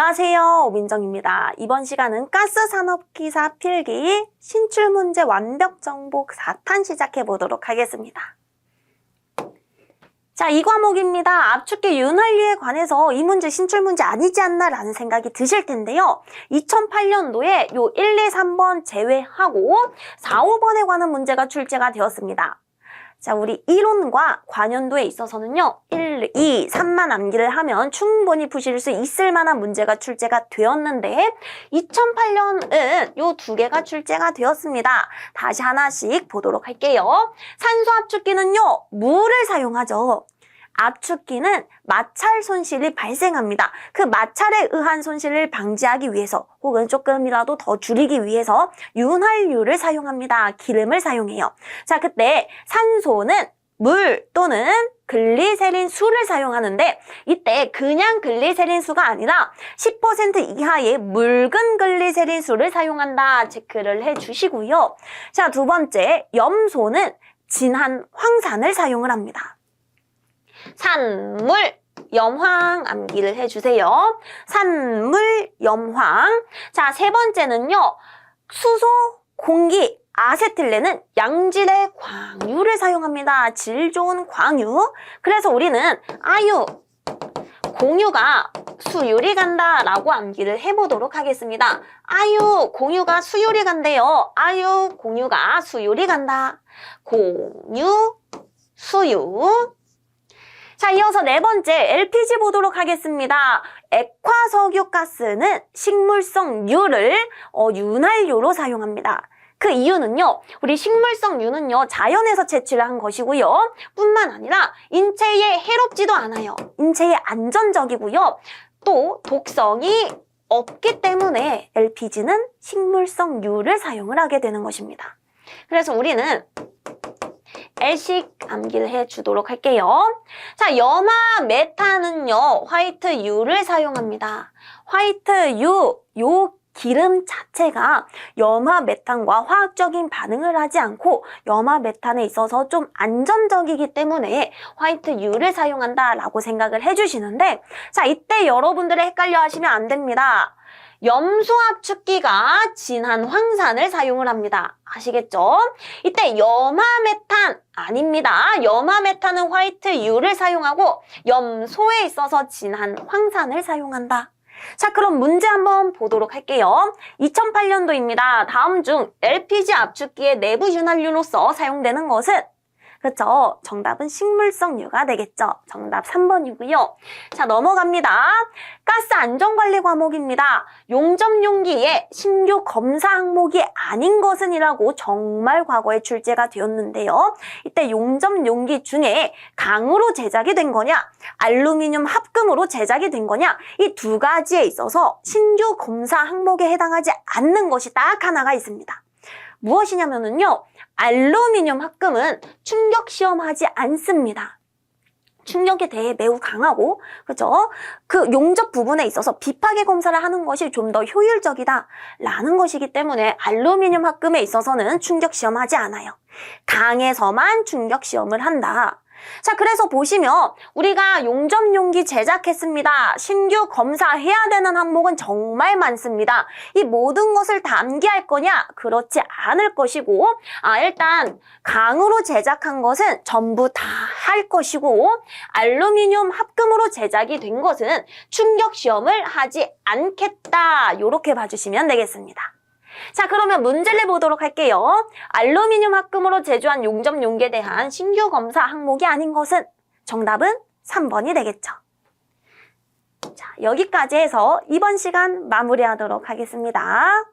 안녕하세요. 오민정입니다. 이번 시간은 가스산업기사 필기 신출문제 완벽 정복 4탄 시작해 보도록 하겠습니다. 자, 이 과목입니다. 압축계 윤활유에 관해서 이 문제 신출문제 아니지 않나 라는 생각이 드실 텐데요. 2008년도에 요 1, 2, 3번 제외하고 4, 5번에 관한 문제가 출제가 되었습니다. 자, 우리 이론과 관연도에 있어서는요, 1, 2, 3만 암기를 하면 충분히 푸실 수 있을 만한 문제가 출제가 되었는데, 2008년은 요 두 개가 출제가 되었습니다. 다시 하나씩 보도록 할게요. 산소 압축기는요, 물을 사용하죠. 압축기는 마찰 손실이 발생합니다. 그 마찰에 의한 손실을 방지하기 위해서 혹은 조금이라도 더 줄이기 위해서 윤활유를 사용합니다. 기름을 사용해요. 자, 그때 산소는 물 또는 글리세린 수를 사용하는데 이때 그냥 글리세린 수가 아니라 10% 이하의 묽은 글리세린 수를 사용한다 체크를 해 주시고요. 자, 두 번째 염소는 진한 황산을 사용을 합니다. 산물 염황 암기를 해주세요. 산물 염황. 자, 세 번째는요. 수소, 공기, 아세틸렌은 양질의 광유를 사용합니다. 질 좋은 광유. 그래서 우리는 아유, 공유가 수율이 간다 라고 암기를 해보도록 하겠습니다. 아유, 공유가 수율이 간대요. 아유, 공유가 수율이 간다. 공유, 수유. 자, 이어서 네 번째 LPG 보도록 하겠습니다. 액화석유가스는 식물성 유를 어, 윤활유로 사용합니다. 그 이유는요, 우리 식물성 유는요, 자연에서 채취를 한 것이고요. 뿐만 아니라 인체에 해롭지도 않아요. 인체에 안전적이고요. 또 독성이 없기 때문에 LPG는 식물성 유를 사용을 하게 되는 것입니다. 그래서 우리는 L식 암기를 해주도록 할게요. 자, 염화 메탄은요, 화이트 유를 사용합니다. 화이트 유, 요 기름 자체가 염화 메탄과 화학적인 반응을 하지 않고 염화 메탄에 있어서 좀 안전적이기 때문에 화이트 유를 사용한다라고 생각을 해주시는데, 자, 이때 여러분들이 헷갈려 하시면 안 됩니다. 염소 압축기가 진한 황산을 사용을 합니다. 아시겠죠? 이때 염화메탄 아닙니다. 염화메탄은 화이트 유를 사용하고 염소에 있어서 진한 황산을 사용한다. 자, 그럼 문제 한번 보도록 할게요. 2008년도입니다. 다음 중 LPG 압축기의 내부 윤활유로서 사용되는 것은 그렇죠. 정답은 식물성유가 되겠죠. 정답 3번이고요. 자, 넘어갑니다. 가스 안전관리 과목입니다. 용접용기에 신규 검사 항목이 아닌 것은 이라고 정말 과거에 출제가 되었는데요. 이때 용접용기 중에 강으로 제작이 된 거냐, 알루미늄 합금으로 제작이 된 거냐, 이 두 가지에 있어서 신규 검사 항목에 해당하지 않는 것이 딱 하나가 있습니다. 무엇이냐면요. 알루미늄 합금은 충격 시험하지 않습니다. 충격에 대해 매우 강하고, 그죠? 그 용접 부분에 있어서 비파괴 검사를 하는 것이 좀 더 효율적이다라는 것이기 때문에 알루미늄 합금에 있어서는 충격 시험하지 않아요. 강에서만 충격 시험을 한다. 자, 그래서 보시면 우리가 용접 용기 제작했습니다. 신규 검사해야 되는 항목은 정말 많습니다. 이 모든 것을 다 암기할 거냐? 그렇지 않을 것이고, 아, 일단 강으로 제작한 것은 전부 다 할 것이고, 알루미늄 합금으로 제작이 된 것은 충격 시험을 하지 않겠다. 이렇게 봐주시면 되겠습니다. 자, 그러면 문제를 보도록 할게요. 알루미늄 합금으로 제조한 용접 용기에 대한 신규 검사 항목이 아닌 것은 정답은 3번이 되겠죠. 자, 여기까지 해서 이번 시간 마무리하도록 하겠습니다.